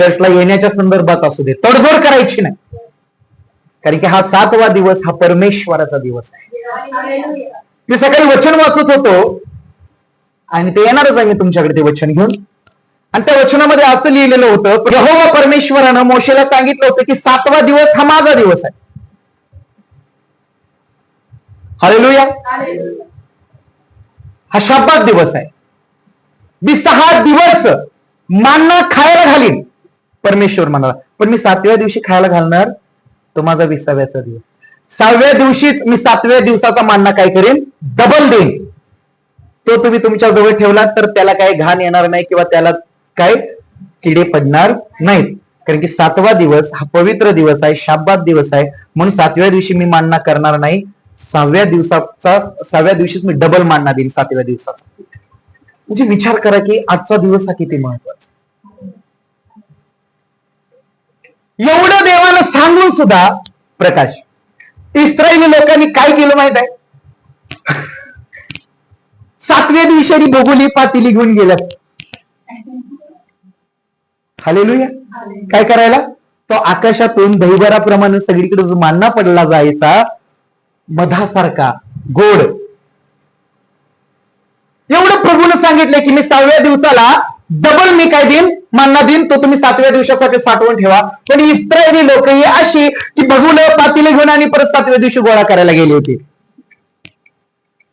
चर्चला येण्याच्या संदर्भात असू दे तडजोड करायची नाही. कारण की हा सातवा दिवस हा परमेश्वराचा दिवस आहे. मी सकाळी वचन वाचत होतो आणि ते येणारच आहे मी तुमच्याकडे ते वचन घेऊन. आणि त्या वचनामध्ये असं लिहिलेलं होतं यहोवा परमेश्वरानं मोशेला सांगितलं होतं की सातवा दिवस हा माझा दिवस आहे. हालेलुया. हा शाब्बात दिवस आहे. मी सहा दिवस मान्ना खायला घालीन. परमेश्वर म्हणाला. पण मी सातव्या दिवशी खायला घालणार? तो माझा विसाव्याचा दिवस. सहाव्या दिवशीच मी सातव्या दिवसाचा मानना काय करेन? डबल देईन. तो तुम्ही तुमच्या जवळ ठेवला तर त्याला काही घाण येणार नाही किंवा त्याला काय किडे पडणार नाहीत. कारण की सातवा दिवस हा पवित्र दिवस आहे शाब्बात दिवस आहे. म्हणून सातव्या दिवशी मी मानना करणार नाही. सहाव्या दिवसाचा सहाव्या दिवशीच मी डबल मानना देईन सातव्या दिवसाचा. म्हणजे विचार करा की आजचा दिवस हा किती महत्त्वाचा एवढं देवाला सांगून सुद्धा प्रकाश. इस्रायली लोकांनी काय केलं माहीत आहे? सातव्या दिवशी भोगोली बघुली पातेली घेऊन गेल्यात हालेलुया. काय करायला? तो आकाशातून दहीभराप्रमाणे सगळीकडे जो मान्ना पडला जायचा मधासारखा गोड. एवढं प्रभूनं सांगितलं की मी सहाव्या दिवसाला डबल मी काय देईन? मान्ना देईन. तो तुम्ही सातव्या दिवसासाठी साठवून ठेवा. पण इस्रायली लोक ही अशी की बघून पातीले घेऊन आणि परत सातव्या दिवशी गोळा करायला गेली होती.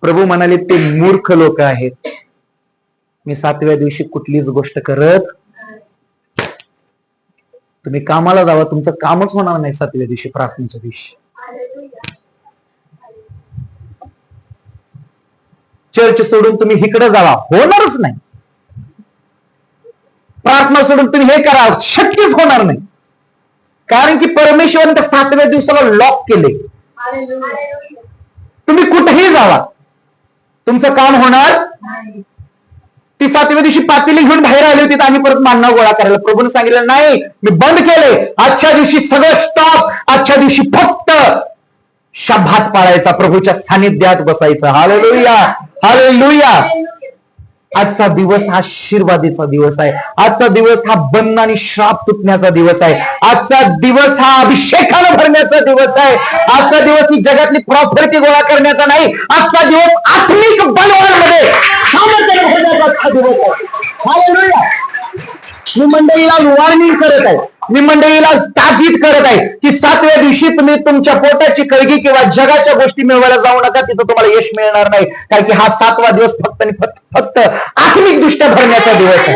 प्रभू म्हणाले ते मूर्ख लोक आहेत. मी सातव्या दिवशी कुठलीच गोष्ट करत तुम्ही कामाला जावा. तुमचं कामच होणार नाही सातव्या दिवशी प्रार्थनेच्या दिवशी. चर्च सोडून तुम्ही इकडे जावा. होणारच नाही. प्रार्थना सोडून तुम्ही हे करा. शक्यच होणार नाही. कारण की परमेश्वरने त्या सातव्या दिवसाला लॉक केले. तुम्ही कुठेही जावा. तुमचं काम होणार ती सातव्या दिवशी पातेली घेऊन बाहेर आली होती आम्ही परत मानणं गोळा करायला. प्रभूने सांगितलं नाही मी बंद केले. आजच्या दिवशी सगळं स्टॉप आजच्या दिवशी फक्त शब्दात पाळायचा प्रभूच्या सानिध्यात बसायचं. हालेलुया हालेलुया आजचा दिवस हा आशीर्वादीचा दिवस आहे. आजचा दिवस हा बंद आणि श्राप तुटण्याचा दिवस आहे. आजचा दिवस हा अभिषेकाला भरण्याचा दिवस आहे. आजचा दिवस ही जगातली प्रॉपर्टी गोळा करण्याचा नाही. आजचा दिवस आत्मिक बलवानमध्ये सामर्थ्य दिवस आहे. मी मंडळीला वॉर्निंग करत आहे. मी मंडळीला ताकीद करत आहे की सातव्या दिवशी तुम्ही तुमच्या पोटाची कळगी किंवा जगाच्या गोष्टी मिळवायला जाऊ नका. तिथं तुम्हाला यश मिळणार नाही. कारण की हा सातवा दिवस आणि फक्त आत्मिक दृष्ट्या भरण्याचा दिवस आहे.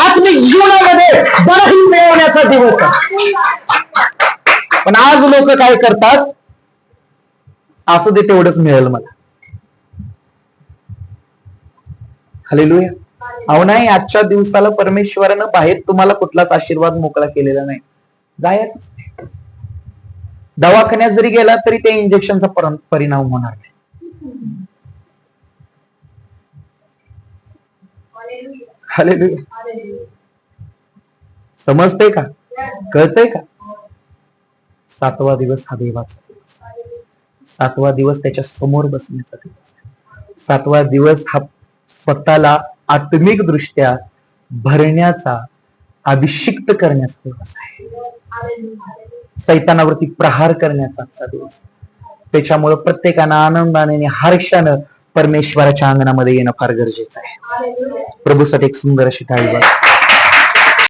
आत्मिक जीवनामध्ये बरही मिळवण्याचा दिवस आहे. पण आज लोक काय करतात? असं दे तेवढंच मिळेल मला. हलेलुया अहो नाही आजच्या दिवसाला परमेश्वरानं बाहेर तुम्हाला कुठलाच आशीर्वाद मोकळा केलेला नाही. जायच. दवाखान्यात जरी गेला तरी त्या इंजेक्शनचा परिणाम होणार नाही. समजते का? कळतंय का? सातवा दिवस हा देवाचा दिवस सातवा दिवस त्याच्यासमोर बसण्याचा दिवस सातवा दिवस हा स्वतःला आत्मिक दृष्ट्या भरण्याचा अभिषिक्त करण्याचा दिवस आहे. सैतानावरती प्रहार करण्याचा आजचा दिवस त्याच्यामुळे प्रत्येकानं आनंदाने आणि हर्षानं परमेश्वराच्या अंगणामध्ये येणं फार गरजेचं आहे प्रभूसाठी एक सुंदर अशी टाळी वाजवा.